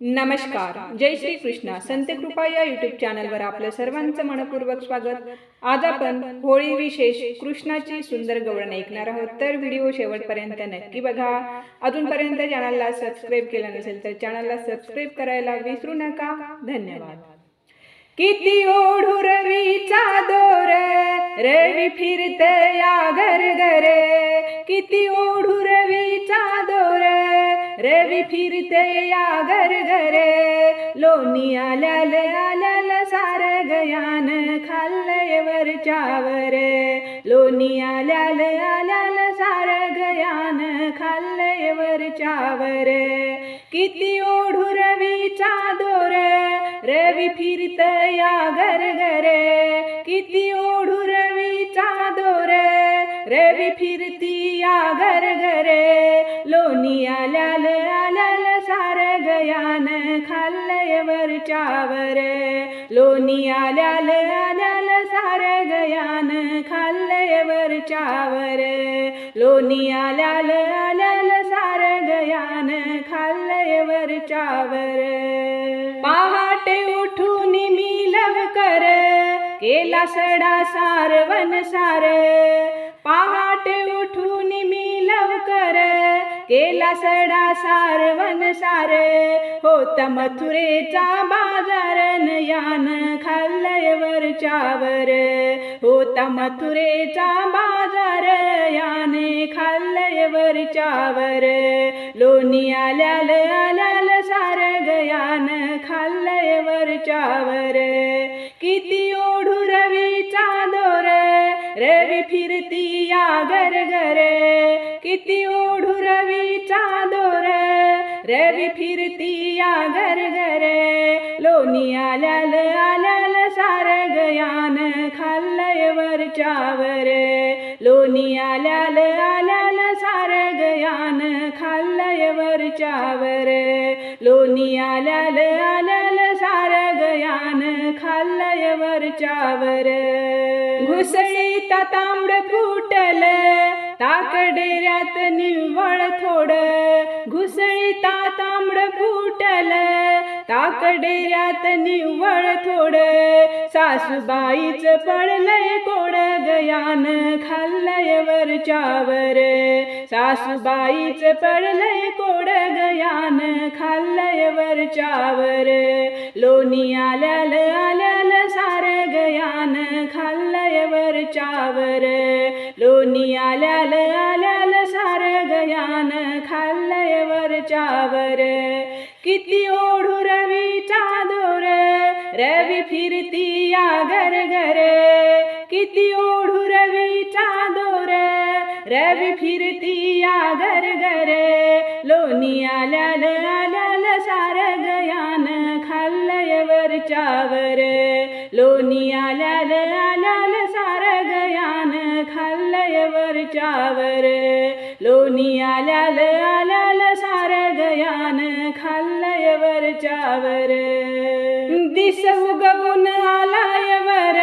नमस्कार. जय श्री कृष्णा. संत कृपा या युट्यूब चॅनलवर आपलं सर्वांचं मनपूर्वक स्वागत. आज आपण होळी विशेष कृष्णाची सुंदर गवळण ऐकणार आहोत. तर व्हिडिओ शेवटपर्यंत नक्की बघा. अजूनपर्यंत चॅनलला सबस्क्राईब केलं नसेल तर चॅनलला सबस्क्राईब करायला विसरू नका. धन्यवाद. किती ओढू रवीचा दोर रवी फिरत या घर घरे किती ओढू रवीचा दोर रवी फिरते या घर घरे लोणी आल्याल आल्याल सार गयान खाल्लय वरच्यावर. लोणी आल्याल आल्याल सार गयान खाल्लय वरच्यावर. किती ओढू रवीचा दोर रवी फिरत या घर घरे किती ओढू रवीचा दोर रवी फिरती या घर घर लोणी आल्याल आल्याल सार गयान खाल्लय वरच्यावर. लोणी आल्याल आल्याल सार गयान खाल्लय वरच्यावर. लोणी आल्याल आल्याल सार गयान खाल्लय वरच्यावर. पहाटे उठून मी लवकर केला सडा सारवन सार. पहाटे उठून मी लवकर केला सडा सारवन सार होत मथुरेचा बाजारन यान खाल्लय वरच्यावर. होता मथुरेचा बाजार याने खाल्लय वरच्यावर. लोणी आल्याल आल्याल सार गयान खाल्लय वरच्यावर. किती ओढू रवीचा दोर रवी फिरती या घर घरे किती ओढू रवीचा दोर? रवी फिरती या घर घर लोणी आल्याल आल्याल सार गयान खाल्लय वरच्यावर. लोणी आल्याल आल्याल सार गयान खाल्लय वरच्यावर. लोणी आल्याल आल्याल सार गयान खाल्लय वरच्यावर. घुसळी तांबड फुटल ताकडेऱ्यात निव्वळ थोड घुसळीता तांबड फुटल. ताकडेऱ्यात निव्वळ थोड सासूबाईच पडलंय कोड गयान खाल्लय वरच्यावर. सासूबाईच पडलंय कोड गयान खाल्लय वरच्यावर. लोणी आल्याल आल्याल सा कोणी आल्याल आल्याल सार गयान खाल्लय वरच्यावर. किती ओढू रवीचा दोर रवी फिरती या घर घर किती ओढू रवीचा दोर रवी फिरती या घर घर लोणी आल्याल आल्याल सार गयान खाल्लय वरच्यावर. लोणी आल्याल आल्याल वरच्यावर लोणी आल्याल आल्याल सार गयान खाल्लय वरच्यावर. दिस उगवून आलाय वर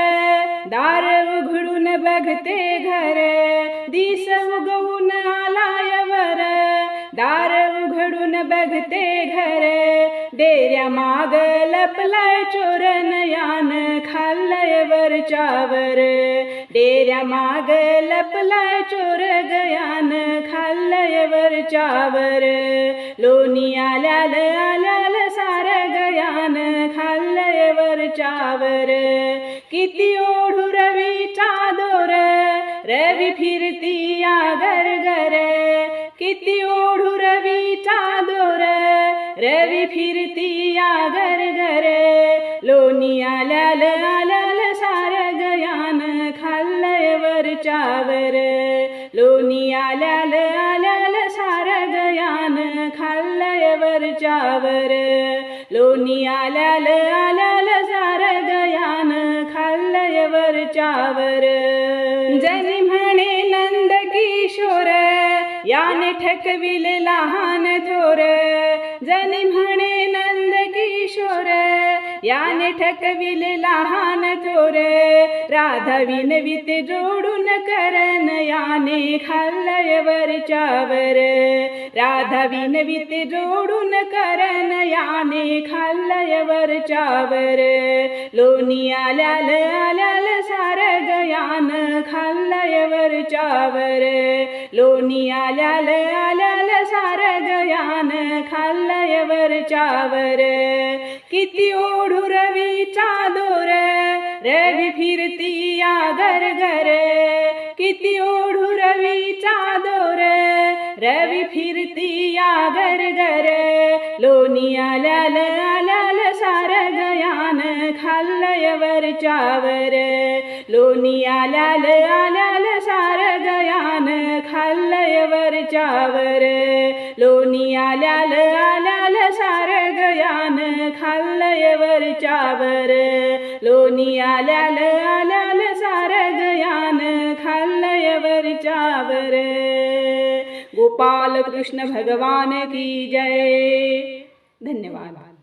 दार उघडून बघते घर. दिस उगवून आलाय वर दार उघडून बघते घर. डेऱ्या माग लपलाय चोरन यान खाल्लय वरच्यावर. डेऱ्या माग लपलाय चोर गयान खाल्लय वरच्यावर. लोणी आल्याल आल्याल सार गयान खाल्लय वरच्यावर. किती ओढू रवीचा दोर रवी फिरती या घर घर किती ओढू रवीचा दोर रवी फिरती या घर घर लोणी आल्याल खाल्लय लोणी आल्याल आल्याल सार गयान खाल्लय वरच्यावर. लोणी आल्याल आल्याल सार गयान खाल्लय वरच्यावर. जनी म्हणे नंद किशोर याने ठकविल लहान थोर. जनी म्हणे याने ठकविले लहान चोर. राधा विनवित जोडून करण याने खाल्लय वरच्यावर राधा विनवित जोडून करण याने वरच्यावर लोणी आल्याल आल्याल सार गयान खाल्लय वरच्यावर लोणी आल्याल आल्याल सार गयान खाल्लय वरच्यावर किती ओ घर घर लोणी आल्याल आल्याल सार गयान खाल्लय वरच्यावर. लोणी आल्याल आल्याल सार गयान खाल्लय वरच्यावर. लोणी आल्याल आल्याल सार गयान खाल्लय वरच्यावर. लोणी आल्याल आल्याल सार गयान खाल्लय वरच्यावर. गोपाल कृष्ण भगवान की जय। धन्यवाद।